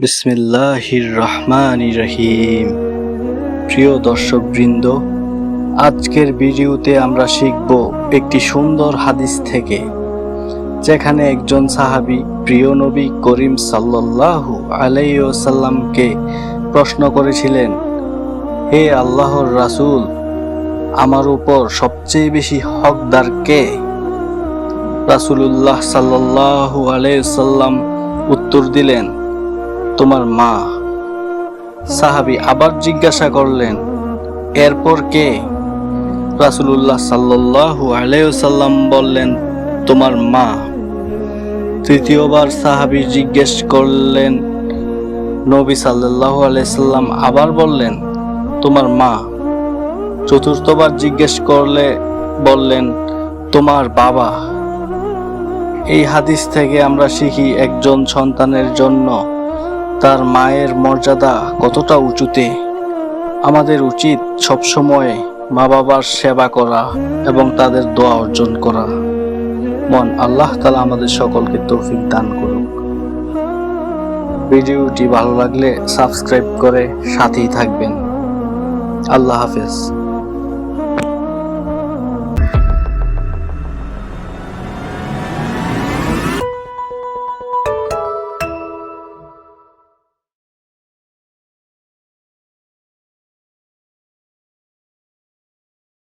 বিসমিল্লাহির রহমান রহিম প্রিয় দর্শকবৃন্দ, আজকের ভিডিওতে আমরা শিখব একটি সুন্দর হাদিস থেকে, যেখানে একজন সাহাবী প্রিয় নবী করিম সাল্লাল্লাহু আলাইসাল্লামকে প্রশ্ন করেছিলেন, হে আল্লাহর রাসূল, আমার উপর সবচেয়ে বেশি হকদার কে? রাসূলুল্লাহ সাল্লাল্লাহু আলাইসাল্লাম উত্তর দিলেন তোমার মা। সাহাবী আবার জিজ্ঞাসা করলেন, এরপর কে? রাসূলুল্লাহ সাল্লাল্লাহু আলাইসাল্লাম বললেন, তোমার মা। তৃতীয়বার সাহাবী জিজ্ঞেস করলেন, নবী সাল্লাল্লাহু আলাইসাল্লাম আবার বললেন, তোমার মা। চতুর্থবার জিজ্ঞেস করলে, বললেন, তোমার বাবা। এই হাদিস থেকে আমরা শিখি একজন সন্তানের জন্য তার মায়ের মর্যাদা কতটা উঁচুতে, আমাদের উচিত সবসময় মা বাবার সেবা করা এবং তাদের দোয়া অর্জন করা। মন আল্লাহ তালা আমাদের সকলকে তৌফিক দান করুক। ভিডিওটি ভালো লাগলে সাবস্ক্রাইব করে সাথেই থাকবেন। আল্লাহ হাফেজ।